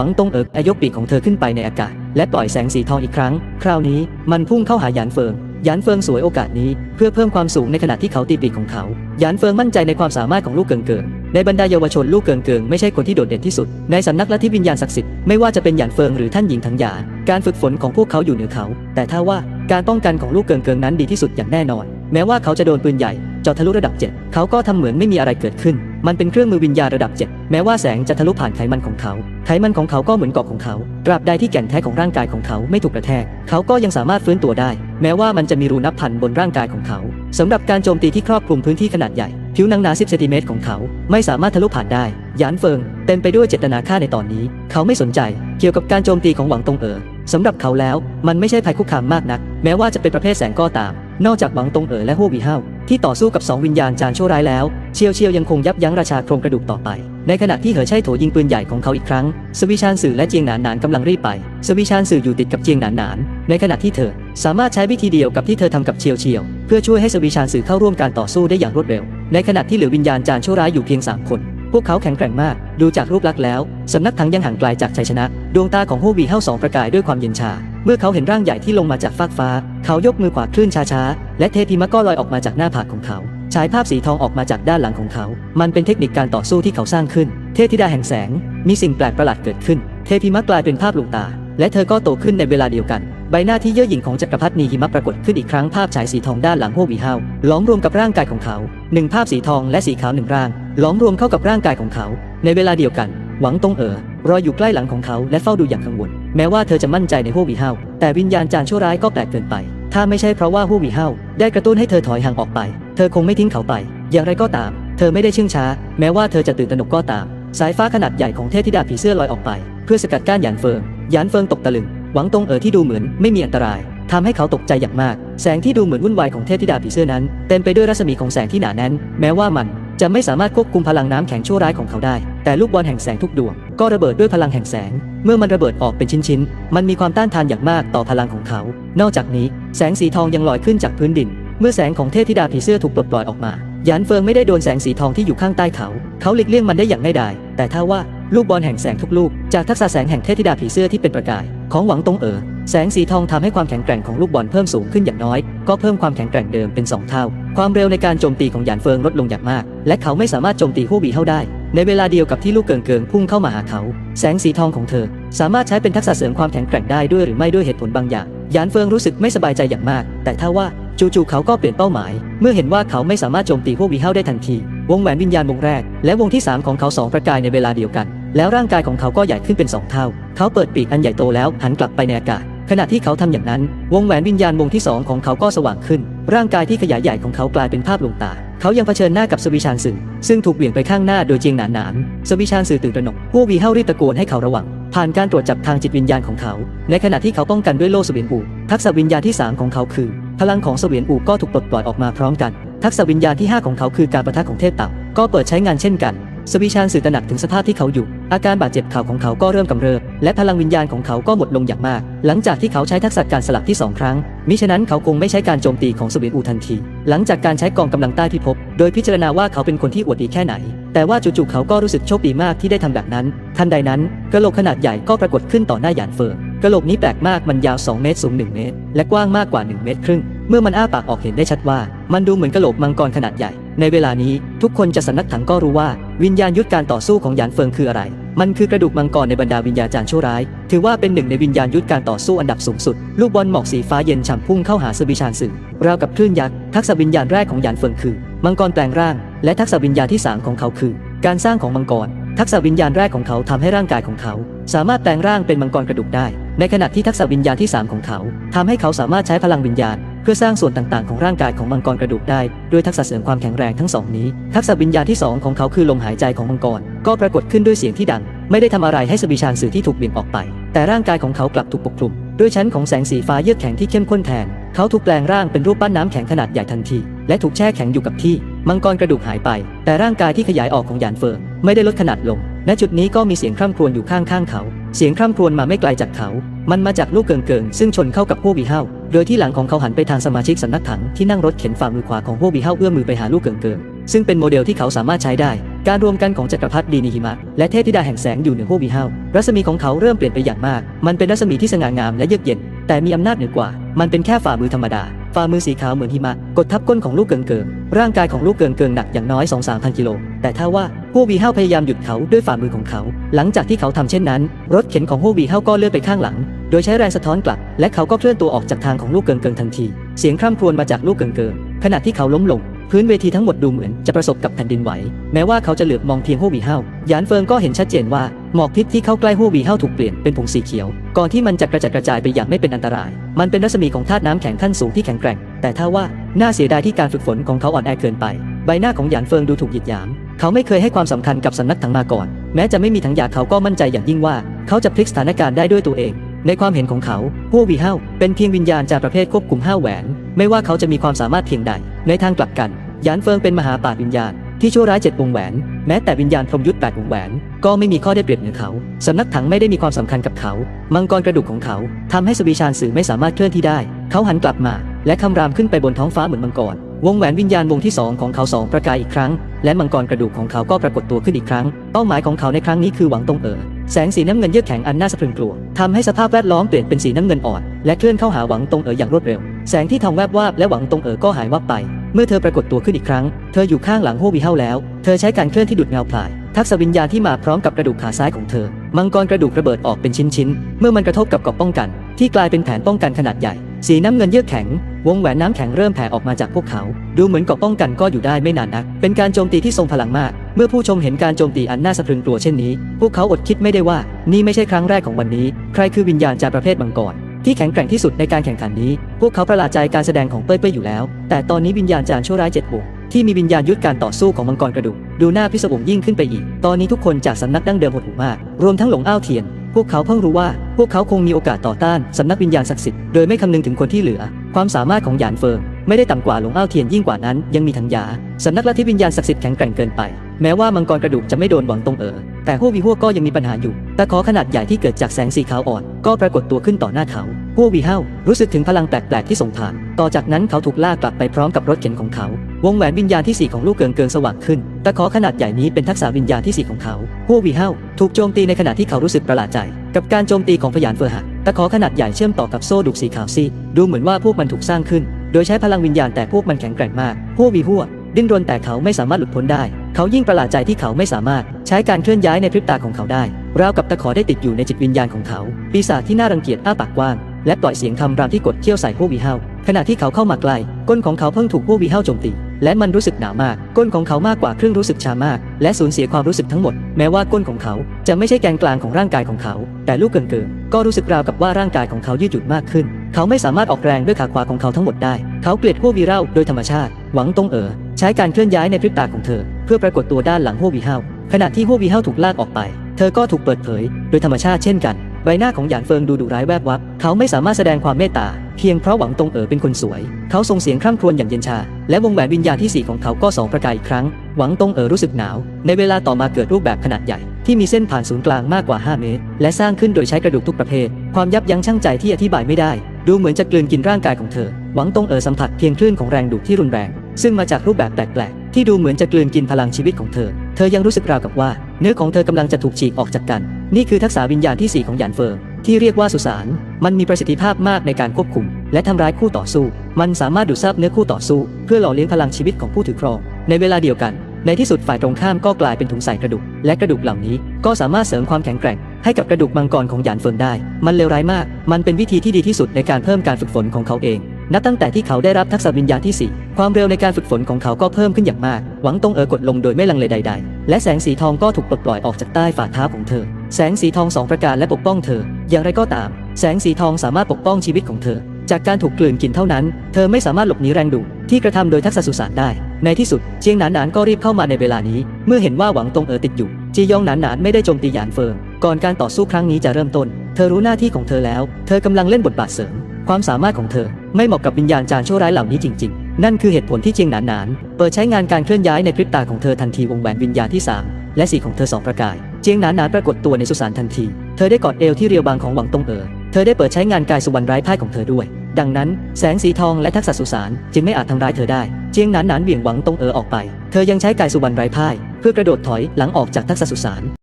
หวังตงเอิกอายกปีกของเธอขึ้นไปในอากาศ และปล่อยแสงสีทองอีกครั้ง คราวนี้มันพุ่งเข้าหาหยานเฟิงหยานเฟิงสวยโอกาสนี้เพื่อเพิ่มความสูงในขณะที่เขาตีปีกของเขาหยานเฟิงมั่นใจในความสามารถของลูกเกิงเกิงในบรรดาเยาวชนลูกเกิงเกิงไม่ใช่คนที่โดดเด่นที่สุด ในสำนักแลัทธิวิญญาณศักดิ์สิทธิ์ไม่ว่าจะเป็นหยานเฟิงหรือท่านหญิงถังหยาการฝึกฝนของพวกเขาอยู่เหนือเขา แต่ถ้าว่าการป้องกันของลูกเกิงเกิงนั้นดีที่สุดอย่างแน่นอน แม้ว่าเขาจะโดนปืนใหญ่เจาะทะลุระดับ 7 เขาก็ทำเหมือนไม่มีอะไรเกิดขึ้น มันเป็นเครื่องมือวิญญาณระดับ 7 แม้ว่าแสงจะทะลุผ่านไขมันของเขา ไขมันของเขาก็เหมือนเกาะของเขา ตราบใดที่แก่นแท้ของร่างกายของเขาไม่ถูกกระแทก เขาก็ยังสามารถฟื้นตัวได้ แม้ว่ามันจะมีรูนับพันบนร่างกายของเขาสำหรับการโจมตีที่ครอบคลุมพื้นที่ขนาดใหญ่ ผิวหนังหนา 10 เซนติเมตรของเขา ไม่สามารถทะลุผ่านได้ หยานเฟิง เต็มไปด้วยเจตนาฆ่าในตอนนี้ เขาไม่สนใจ เกี่ยวกับการโจมตีของหวังตงเอ๋อสำหรับเขาแล้ว มันไม่ใช่ภัยคุกคามมากนัก แม้ว่าจะเป็นประเภทแสงก็ตาม นอกจากหวังตงเอ๋อและฮั่ววีเฮาที่ต่อสู้กับสองวิญญาณจานชั่วร้ายแล้ว เชียวเชียวยังคงยับยั้งราชาโครงกระดูกต่อไป ในขณะที่เหอไช่โถยิงปืนใหญ่ของเขาอีกครั้ง สวิชานสื่อและเจียงหนานหนานกำลังรีบไป สวิชานสื่ออยู่ติดกับเจียงหนานหนาน ในขณะที่เธอ สามารถใช้วิธีเดียวกับที่เธอทำกับเชียวเชียว เพื่อช่วยให้สวิชานสื่อเข้าร่วมการต่อสู้ได้อย่างรวดเร็ว ในขณะที่เหลือวิญญาณจานชั่วร้ายอยู่เพียงสามคนพวกเขาแข็งแกร่งมาก ดูจากรูปลักษณ์แล้ว สำนักถังยังห่างไกลจากชัยชนะ ดวงตาของฮู้วีเฮาสองประกายด้วยความเย็นชา เมื่อเขาเห็นร่างใหญ่ที่ลงมาจากฟากฟ้า เขายกมือขวาคลื่นช้าๆ และเทพิมะก็ลอยออกมาจากหน้าผากของเขา ฉายภาพสีทองออกมาจากด้านหลังของเขา มันเป็นเทคนิคการต่อสู้ที่เขาสร้างขึ้น เทพธิดาแห่งแสง มีสิ่งแปลกประหลาดเกิดขึ้น เทพิมะกลายเป็นภาพลวงตา และเธอก็โตขึ้นในเวลาเดียวกัน ใบหน้าที่เย่อหยิ่งของจักรพรรดินีหิมะปรากฏขึ้นอีกครั้งภาพฉายสีทองด้านหลังโฮวีเฮาล้อมรวมกับร่างกายของเขาหนึ่งภาพสีทองและสีขาวหนึ่งร่าง ล้อมรวมเข้ากับร่างกายของเขา ในเวลาเดียวกัน หวังตงเอ๋อรออยู่ใกล้หลังของเขาและเฝ้าดูอย่างกังวล แม้ว่าเธอจะมั่นใจในโฮวีเฮาแต่วิญญาณจานชั่วร้ายก็แปลกเกินไป ถ้าไม่ใช่เพราะว่าโฮวีเฮาได้กระตุ้นให้เธอถอยห่างออกไป เธอคงไม่ทิ้งเขาไป อย่างไรก็ตาม เธอไม่ได้เชื่องช้า แม้ว่าเธอจะตื่นตระหนกก็ตาม สายฟ้าขนาดใหญ่ของเทพธิดาผีเสื้อลอยออกไป เพื่อสกัดกั้นหยานเฟิงหยานเฟิงตกตะลึง หวังตรงเอ๋อที่ดูเหมือนไม่มีอันตรายทำให้เขาตกใจอย่างมาก แสงที่ดูเหมือนวุ่นวายของเทพธิดาผีเสื้อนั้น เต็มไปด้วยรัศมีของแสงที่หนาแน่น แม้ว่ามันจะไม่สามารถควบคุมพลังน้ำแข็งชั่วร้ายของเขาได้ แต่ลูกบอลแห่งแสงทุกดวงก็ระเบิดด้วยพลังแห่งแสง เมื่อมันระเบิดออกเป็นชิ้นๆ มันมีความต้านทานอย่างมากต่อพลังของเขา นอกจากนี้ แสงสีทองยังลอยขึ้นจากพื้นดิน เมื่อแสงของเทพธิดาผีเสื้อถูกปลดปล่อยออกมาหยานเฟิงไม่ได้โดนแสงสีทองที่อยู่ข้างใต้เขา เขาหลีกเลี่ยงมันได้อย่างง่ายดาย แต่ถ้าว่าลูกบอลแห่งแสงทุกลูก จากทักษะแสงแห่งเทพธิดาผีเสื้อที่เป็นประกาย ของหวังตงเอ๋อแสงสีทองทำให้ความแข็งแกร่งของลูกบอลเพิ่มสูงขึ้นอย่างน้อย ก็เพิ่มความแข็งแกร่งเดิมเป็น 2 เท่า ความเร็วในการโจมตีของหยานเฟิงลดลงอย่างมาก และเขาไม่สามารถโจมตีฮู้บีเข้าได้ ในเวลาเดียวกับที่ลูกเกิงเกิงพุ่งเข้ามาหาเขา แสงสีทองของเธอ สามารถใช้เป็นทักษะเสริมความแข็งแกร่งได้ด้วยหรือไม่ด้วยเหตุผลบางอย่าง ยานเฟิงรู้สึกไม่สบายใจอย่างมาก แต่ถ้าว่าจู่ๆเขาก็เปลี่ยนเป้าหมาย เมื่อเห็นว่าเขาไม่สามารถโจมตีพวกวีเฮาได้ทันที วงแหวนวิญญาณวงแรก และวงที่ 3 ของเขาสองประกายในเวลาเดียวกัน แล้วร่างกายของเขาก็ใหญ่ขึ้นเป็น 2 เท่า เขาเปิดปีกอันใหญ่โตแล้วหันกลับไปในอากาศ ขณะที่เขาทำอย่างนั้น วงแหวนวิญญาณวงที่2ของเขาก็สว่างขึ้น ร่างกายที่ขยายใหญ่ของเขากลายเป็นภาพลวงตา เขายังเผชิญหน้ากับสวิชานสื่อซึ่งถูกเบี่ยงไปข้างหน้าโดยเจียงหนานหนานสวิชานสื่อตื่นตระหนกพวกวีเฮารีบตะโกนให้เขาระวัง ผ่านการตรวจจับทางจิตวิญญาณของเขา ในขณะที่เขาป้องกันด้วยโล่เวียนอูทักษะวิญญาณที่ 3 ของเขาคือ พลังของเสวียนอูก็ถูกปลดปล่อยออกมาพร้อมกัน ทักษะวิญญาณที่ 5 ของเขาคือการประทะของเทพเต่าก็เปิดใช้งานเช่นกัน สวิชานสื่อตระหนักถึงสภาพที่เขาอยู่ อาการบาดเจ็บเข่าของเขาก็เริ่มกำเริบ และพลังวิญญาณของเขาก็หมดลงอย่างมาก หลังจากที่เขาใช้ทักษะการสลับที่ 2 ครั้ง มิฉะนั้นเขาคงไม่ใช้การโจมตีของสวีอูทันที หลังจากการใช้กองกำลังใต้พิภพ โดยพิจารณาว่าเขาเป็นคนที่อวดดีแค่ไหน แต่ว่าจู่ๆเขาก็รู้สึกโชคดีมากที่ได้ทำแบบนั้น ทันใดนั้นกระโหลกขนาดใหญ่ก็ปรากฏขึ้นต่อหน้าหยานเฟิงกระโหลกนี้แปลกมากมันยาว 2 เมตรสูง 1 เมตร และกว้างมากกว่า 1 เมตรครึ่ง เมื่อมันอ้าปากออกเห็นได้ชัดว่า มันดูเหมือนกระโหลกมังกรขนาดใหญ่ ในเวลานี้ทุกคนจะสำนักถังก็รู้ว่า วิญญาณยุทธการต่อสู้ของหยานเฟิงคืออะไร มันคือกระดูกมังกรในบรรดาวิญญาจารย์ชั่วร้าย ถือว่าเป็นหนึ่งในวิญญาณยุทธการต่อสู้อันดับสูงสุด ลูกบอลหมอกสีฟ้าเย็นฉ่ำพุ่งเข้าหาสบิชานสื่อราวกับคลื่นยักษ์ ทักษะวิญญาณแรกของหยานเฟิงคือ มังกรแปลงร่าง และทักษะวิญญาณที่สามของเขาคือ การสร้างของมังกร ทักษะวิญญาณแรกของเขาทำให้ร่างกายของเขา สามารถแปลงร่างเป็นมังกรกระดูกได้ ในขณะที่ทักษะวิญญาณที่ 3 ของเขาทำให้เขาสามารถใช้พลังวิญญาณ เพื่อสร้างส่วนต่างๆ ของร่างกายของมังกรกระดูกได้ ด้วยทักษะเสริมความแข็งแรงทั้งสองนี้ ทักษะวิญญาณที่ 2 ของเขาคือลมหายใจของมังกร ก็ปรากฏขึ้นด้วยเสียงที่ดัง ไม่ได้ทำอะไรให้สบิชานสื่อที่ถูกเบี่ยงออกไป แต่ร่างกายของเขากลับถูกปกคลุม ด้วยชั้นของแสงสีฟ้าเยือกแข็งที่เข้มข้นแทน เขาถูกแปลงร่างเป็นรูปปั้นน้ำแข็งขนาดใหญ่ทันที และถูกแช่แข็งอยู่กับที่ มังกรกระดูกหายไป แต่ร่างกายที่ขยายออกของหยานเฟิงไม่ได้ลดขนาดลงณจุดนี้ก็มีเสียงคร่ำครวญอยู่ข้างๆเขา เสียงคร่ำครวญมาไม่ไกลจากเขา มันมาจากลูกเกิงเกิงซึ่งชนเข้ากับพวกวีเฮาโดยที่หลังของเขาหันไปทางสมาชิกสำนักถังที่นั่งรถเข็นฝ่ามือขวาของพวกวีเฮาเอื้อมมือไปหาลูกเกิงเกิงซึ่งเป็นโมเดลที่เขาสามารถใช้ได้ การรวมกันของจักรพรรดิดีนิหิมะและเทพธิดาแห่งแสงอยู่เหนือโฮวีเฮารัศมีของเขาเริ่มเปลี่ยนไปอย่างมาก มันเป็นรัศมีที่สง่างามและเยือกเย็น แต่มีอำนาจเหนือกว่า มันเป็นแค่ฝ่ามือธรรมดา ฝ่ามือสีขาวเหมือนหิมะ กดทับก้นของลูกเกิงเกิงร่างกายของลูกเกิงเกิงหนักอย่างน้อย2 3 0 0 0กิโล แต่ถ้าว่า โฮวีเฮาพยายามหยุดเขาด้วยฝ่ามือของเขา หลังจากที่เขาทำเช่นนั้น รถเข็นของโฮวีเฮาก็เลื่อนไปข้างหลัง โดยใช้แรงสะท้อนกลับ และเขาก็เคลื่อนตัวออกจากทางของลูกเกิงเกิงทันที เสียงคร่ำครวญมาจากลูกเกิงเกิงขณะที่เขาล้มลง พื้นเวทีทั้งหมดดูเหมือนจะประสบกับแผ่นดินไหว แม้ว่าเขาจะเหลือบมองเพียงโฮวีเฮาหยานเฟิงก็เห็นชัดเจนว่าหมอกพิษที่เข้าใกล้โฮวีเฮาถูกเปลี่ยนเป็นผงสีเขียว ก่อนที่มันจะกระจัดกระจายไปอย่างไม่เป็นอันตราย มันเป็นรัศมีของธาตุน้ำแข็งขั้นสูงที่แข็งแกร่ง แต่ถ้าว่าน่าเสียดายที่การฝึกฝนของเขาอ่อนแอเกินไป ใบหน้าของหยานเฟิงดูถูกหยิดหยาม เขาไม่เคยให้ความสำคัญกับสำนักถังมาก่อน แม้จะไม่มีถังยาเขาก็มั่นใจอย่างยิ่งว่า เขาจะพลิกสถานการณ์ได้ด้วยตัวเอง ในความเห็นของเขาฮัววีเฮาเป็นเพียงวิญญาณจากประเภทควบคุมห้าแหวน ไม่ว่าเขาจะมีความสามารถเพียงใด ในทางกลับกัน ยานเฟิงเป็นมหาปราชญ์วิญญาณที่ชั่วร้ายเจ็ดวงแหวน แม้แต่วิญญาณพรมยุทธแปดวงแหวน ก็ไม่มีข้อได้เปรียบเหนือเขา สำนักถังไม่ได้มีความสำคัญกับเขา มังกรกระดูกของเขาทำให้สวีชานสื่อไม่สามารถเคลื่อนที่ได้ เขาหันกลับมา และคำรามขึ้นไปบนท้องฟ้าเหมือนมังกร วงแหวนวิญญาณวงที่สองของเขาสองประกายอีกครั้ง และมังกรกระดูกของเขาก็ปรากฏตัวขึ้นอีกครั้ง เป้าหมายของเขาในครั้งนี้คือหวังตงเอ๋อแสงสีน้ำเงินเยือกแข็งอันน่าสะพรึงกลัวทำให้สภาพแวดล้อมเปลี่ยนเป็นสีน้ำเงินอ่อน และเคลื่อนเข้าหาหวังตงเอ๋ออย่างรวดเร็ว แสงที่ทองแวบวาบและหวังตงเอ๋อก็หายวับไป เมื่อเธอปรากฏตัวขึ้นอีกครั้ง เธออยู่ข้างหลังโฮวีเฮาแล้ว เธอใช้การเคลื่อนที่ดุดเงาพลาย ทักษะวิญญาณที่มาพร้อมกับกระดูกขาซ้ายของเธอ มังกรกระดูกระเบิดออกเป็นชิ้นๆ เมื่อมันกระทบกับกราะป้องกัน ที่กลายเป็นแผนป้องกันขนาดใหญ่ สีน้ำเงินเยือกแข็ง วงแหวนน้ำแข็งเริ่มแผ่ออกมาจากพวกเขา ดูเหมือนเกาะป้องกันก็อยู่ได้ไม่นานนัก เป็นการโจมตีที่ทรงพลังมาก เมื่อผู้ชมเห็นการโจมตีอันน่าสะพรึงกลัวเช่นนี้ พวกเขาอดคิดไม่ได้ว่า นี่ไม่ใช่ครั้งแรกของวันนี้ ใครคือวิญญาณจากประเภทมังกรที่แข็งแกร่งที่สุดในการแข่งขันนี้ พวกเขาประหลาดใจการแสดงของเป้ยเป้ยอยู่แล้ว แต่ตอนนี้วิญญาณจารย์ชั่วร้ายเจ็ดวงที่มีวิญญาณยุทธการต่อสู้ของมังกรกระดูกดูหน้าพิศวงยิ่งขึ้นไปอีก ตอนนี้ทุกคนจากสำนักดั้งเดิมหดหู่มาก รวมทั้งหลงอ้าวเทียน พวกเขาเพิ่งรู้ว่าพวกเขาคงมีโอกาสต่อต้านสำนักวิญญาณศักดิ์สิทธิ์โดยไม่คำนึงถึงคนที่เหลือ ความสามารถของหยานเฟิงไม่ได้ต่ำกว่าหลงอ้าวเทียนยิ่งกว่านั้น ยังมีทังยาสำนักลัทธิวิญญาณศักดิ์สิทธิ์แข็งแกร่งเกินไป แม้ว่ามังกรกระดูกจะไม่โดนหวังตรงเอ๋อแต่หัววีหัวก็ยังมีปัญหาอยู่ตะขอขนาดใหญ่ที่เกิดจากแสงสีขาวอ่อน ก็ปรากฏตัวขึ้นต่อหน้าเขา หัววีเฮารู้สึกถึงพลังแปลกๆที่ส่งผ่าน ต่อจากนั้นเขาถูกลากกลับไปพร้อมกับรถเข็นของเขา วงแหวนวิญญาณที่สี่ของลูกเกิงเกิงสว่างขึ้น ตะขอขนาดใหญ่นี้เป็นทักษะวิญญาณที่สี่ของเขาหัววีเฮาถูกโจมตีในขณะที่เขารู้สึกประหลาดใจ กับการโจมตีของพยานเฟอร์หัก ตะขอขนาดใหญ่เชื่อมต่อกับโซ่ดุกสีขาวซีดูเหมือนว่าพวกมันถูกสร้างขึ้น โดยใช้พลังวิญญาณแต่พวกมันแข็งแกร่งมากหัววีหัวดิ้นรนแต่เขาไม่สามารถหลุดพ้นได้ เขายิ่งประหลาดใจที่เขาไม่สามารถใช้การเคลื่อนย้ายในพริบตาของเขาได้ ราวกับตะขอได้ติดอยู่ในจิตวิญญาณของเขา ปีศาจที่น่ารังเกียจอ้าปากกว้าง และปล่อยเสียงคำรามที่กดเขี้ยวใส่พวกวีเฮาขณะที่เขาเข้ามาใกล้ก้นของเขาเพิ่งถูกพวกวีเฮาโจมตี และมันรู้สึกหนามาก ก้นของเขามากกว่าครึ่งรู้สึกชามาก และสูญเสียความรู้สึกทั้งหมด แม้ว่าก้นของเขาจะไม่ใช่แกนกลางของร่างกายของเขา แต่ลูกเกินเกินก็รู้สึกราวกับว่าร่างกายของเขายืดหยุ่นมากขึ้น เขาไม่สามารถออกแรงด้วยขาขวาของเขาทั้งหมดได้ เขาเกลียดพวกวีเร่าโดยธรรมชาติ หวังตงเอ๋อใช้การเคลื่อนย้ายในพริบตาของเธอ เพื่อปรากฏตัวด้านหลังพวกวีเฮาขณะที่พวกวีเฮาถูกลากออกไป เธอก็ถูกเปิดเผย โดยธรรมชาติเช่นกัน ใบหน้าของหยานเฟิงดูดุร้ายแวบวับ เขาไม่สามารถแสดงความเมตตา เพียงเพราะหวังตงเอ๋อเป็นคนสวย เขาส่งเสียงคร่ำครวญอย่างเย็นชา และวงแหวนวิญญาณที่สี่ของเขาก็สองประกายอีกครั้ง หวังตงเอ๋อรู้สึกหนาว ในเวลาต่อมาเกิดรูปแบบขนาดใหญ่ ที่มีเส้นผ่านศูนย์กลางมากกว่า 5 เมตร และสร้างขึ้นโดยใช้กระดูกทุกประเภท ความยับยั้งชั่งใจที่อธิบายไม่ได้ ดูเหมือนจะกลืนกินร่างกายของเธอ หวังตงเอ๋อสัมผัสเพียงคลื่นของแรงดูดที่รุนแรง ซึ่งมาจากรูปแบบแปลกๆที่ดูเหมือนจะกลืนกินพลังชีวิตของเธอ เธอยังรู้สึกราวกับว่า เนื้อของเธอกำลังจะถูกฉีกออกจากกัน นี่คือทักษะวิญญาณที่สี่ของหยานเฟิงที่เรียกว่าสุสาน มันมีประสิทธิภาพมากในการควบคุม และทำร้ายคู่ต่อสู้ มันสามารถดูดซับเนื้อคู่ต่อสู้ เพื่อหล่อเลี้ยงพลังชีวิตของผู้ถือครอง ในเวลาเดียวกัน ในที่สุดฝ่ายตรงข้ามก็กลายเป็นถุงใส่กระดูก และกระดูกเหล่านี้ก็สามารถเสริมความแข็งแกร่ง ให้กับกระดูกมังกรของหยานเฟิงได้ มันเลวร้ายมาก มันเป็นวิธีที่ดีที่สุดในการเพิ่มการฝึกฝนของเขาเอง นับตั้งแต่ที่เขาได้รับทักษะวิญญาณที่ 4 ความเร็วในการฝึกฝนของเขาก็เพิ่มขึ้นอย่างมาก หวังตงเอ๋อกดลงโดยไม่ลังเลใด ๆ และแสงสีทองก็ถูกปลดปล่อยออกจากใต้ฝ่าเท้าของเธอ แสงสีทองสองประการและปกป้องเธอ อย่างไรก็ตาม แสงสีทองสามารถปกป้องชีวิตของเธอ จากการถูกกลืนกินเท่านั้น เธอไม่สามารถหลบหนีแรงดูดที่กระทำโดยทักษะสุสานได้ ในที่สุดเจียงหนานหนานก็รีบเข้ามาในเวลานี้ เมื่อเห็นว่าหวังตงเอ๋อติดอยู่ จียองหนานหนานไม่ได้โจมตีหยานเฟิง ก่อนการต่อสู้ครั้งนี้จะเริ่มต้น เธอรู้หน้าที่ของเธอแล้ว เธอกำลังเล่นบทบาทเสริม ความสามารถของเธอ ไม่เหมาะกับวิญญาณจาร์ชั่วร้ายเหล่านี้จริง ๆ นั่นคือเหตุผลที่เจียงหนานหนานเปิดใช้งานการเคลื่อนย้ายในพริบตาของเธอทันทีวงแหวนวิญญาณที่ 3 และสีของเธอสองประกาย เจียงหนานหนานปรากฏตัวในสุสานทันที เธอได้กอดเอวที่เรียวบางของหวังตงเอ๋อเธอได้เปิดใช้งานกายสุวรรณไร้พ่ายของเธอด้วย ดังนั้น แสงสีทองและทักษะสุสานจึงไม่อาจทำร้ายเธอได้ เจียงหนานหนานเบี่ยงหวังตงเอ๋อออกไป เธอยังใช้กายสุวรรณไร้พ่าย เพื่อกระโดดถอยหลังออกจากทักษะสุสาน